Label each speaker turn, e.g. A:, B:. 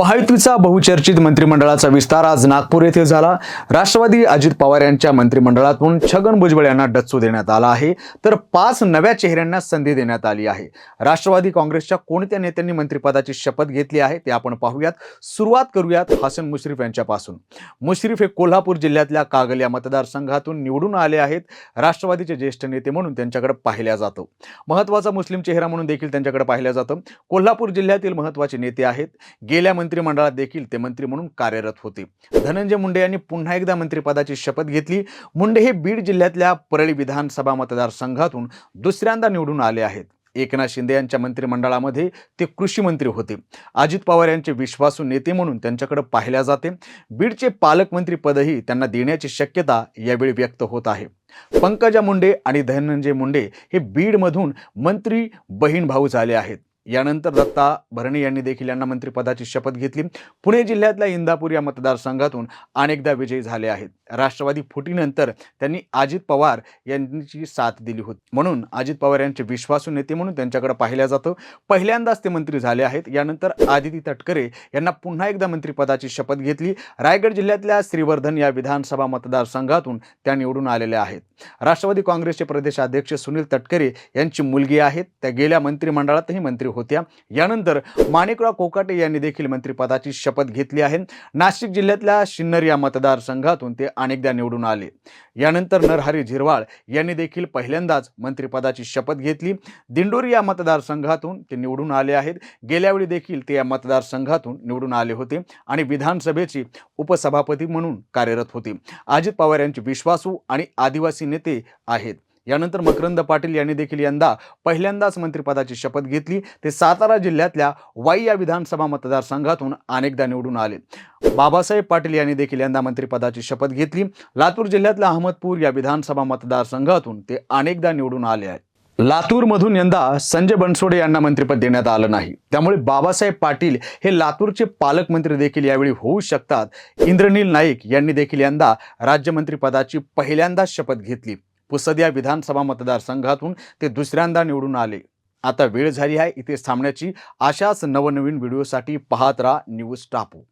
A: महायुतीचा बहुचर्चित मंत्रिमंडळाचा विस्तार आज नागपूर येथे झाला. राष्ट्रवादी अजित पवार यांच्या मंत्रिमंडळातून छगन भुजबळ यांना डच्चू देण्यात आला आहे. तर पाच नव्या चेहऱ्यांना संधी देण्यात आली आहे. राष्ट्रवादी काँग्रेसच्या कोणत्या नेत्यांनी मंत्रिपदाची शपथ घेतली आहे ते आपण पाहूयात. सुरुवात करूयात हसन मुश्रीफ यांच्यापासून. मुश्रीफ हे कोल्हापूर जिल्ह्यातल्या कागल या मतदारसंघातून निवडून आले आहेत. राष्ट्रवादीचे ज्येष्ठ नेते म्हणून त्यांच्याकडे पाहिल्या जातं. महत्त्वाचा मुस्लिम चेहरा म्हणून देखील त्यांच्याकडे पाहिल्या जातं. कोल्हापूर जिल्ह्यातील महत्त्वाचे नेते आहेत. गेल्या मंत्रिमंडळात देखील ते मंत्री म्हणून कार्यरत होते. धनंजय मुंडे यांनी पुन्हा एकदा मंत्रिपदाची शपथ घेतली. मुंडे हे बीड जिल्ह्यातल्या परळी विधानसभा मतदारसंघातून दुसऱ्यांदा निवडून आले आहेत. एकनाथ शिंदे यांच्या मंत्रिमंडळामध्ये ते कृषी मंत्री होते. अजित पवार यांचे विश्वासू नेते म्हणून त्यांच्याकडे पाहिल्या जाते. बीडचे पालकमंत्री पदही त्यांना देण्याची शक्यता यावेळी व्यक्त होत आहे. पंकजा मुंडे आणि धनंजय मुंडे हे बीडमधून मंत्री बहीण भाऊ झाले आहेत. यानंतर दत्ता भरणे यांनी देखील यांना मंत्रिपदाची शपथ घेतली. पुणे जिल्ह्यातल्या इंदापूर या मतदारसंघातून अनेकदा विजयी झाले आहेत. राष्ट्रवादी फुटीनंतर त्यांनी अजित पवार यांची साथ दिली होती. म्हणून अजित पवार यांचे विश्वासू नेते म्हणून त्यांच्याकडे पाहिलं जातं. पहिल्यांदाच ते मंत्री झाले आहेत. यानंतर आदिती तटकरे यांना पुन्हा एकदा मंत्रिपदाची शपथ घेतली. रायगड जिल्ह्यातल्या श्रीवर्धन या विधानसभा मतदारसंघातून त्या निवडून आलेल्या आहेत. राष्ट्रवादी काँग्रेसचे प्रदेशाध्यक्ष सुनील तटकरे यांची मुलगी आहेत. त्या गेल्या मंत्रिमंडळातही मंत्री होत्या. यानंतर माणिकराव कोकाटे यांनी देखील मंत्रिपदाची शपथ घेतली आहे. नाशिक जिल्ह्यातल्या शिन्नर या मतदारसंघातून ते अनेकदा निवडून आले. यानंतर नरहरी झिरवाळ यांनी देखील पहिल्यांदाच मंत्रिपदाची शपथ घेतली. दिंडोरी या मतदारसंघातून ते निवडून आले आहेत. गेल्यावेळी देखील ते या मतदारसंघातून निवडून आले होते आणि विधानसभेचे उपसभापती म्हणून कार्यरत होते. अजित पवार यांचे विश्वासू आणि आदिवासी नेते आहेत. यानंतर मकरंद पाटील यांनी देखील यंदा पहिल्यांदाच मंत्रिपदाची शपथ घेतली. ते सातारा जिल्ह्यातल्या वाई या विधानसभा मतदारसंघातून अनेकदा निवडून आले. बाबासाहेब पाटील यांनी देखील यंदा मंत्रिपदाची शपथ घेतली. लातूर जिल्ह्यातल्या अहमदपूर या विधानसभा मतदारसंघातून ते अनेकदा निवडून आले आहेत. लातूरमधून यंदा संजय बनसोडे यांना मंत्रिपद देण्यात आलं नाही. त्यामुळे बाबासाहेब पाटील हे लातूरचे पालकमंत्री देखील यावेळी होऊ शकतात. इंद्रनील नाईक यांनी देखील यंदा राज्यमंत्रीपदाची पहिल्यांदाच शपथ घेतली. पुसद या विधानसभा मतदारसंघातून ते दुसऱ्यांदा निवडून आले. आता वेळ झाली आहे इथे थांबण्याची. अशाच नवनवीन व्हिडिओसाठी पाहत राहा न्यूज टापू.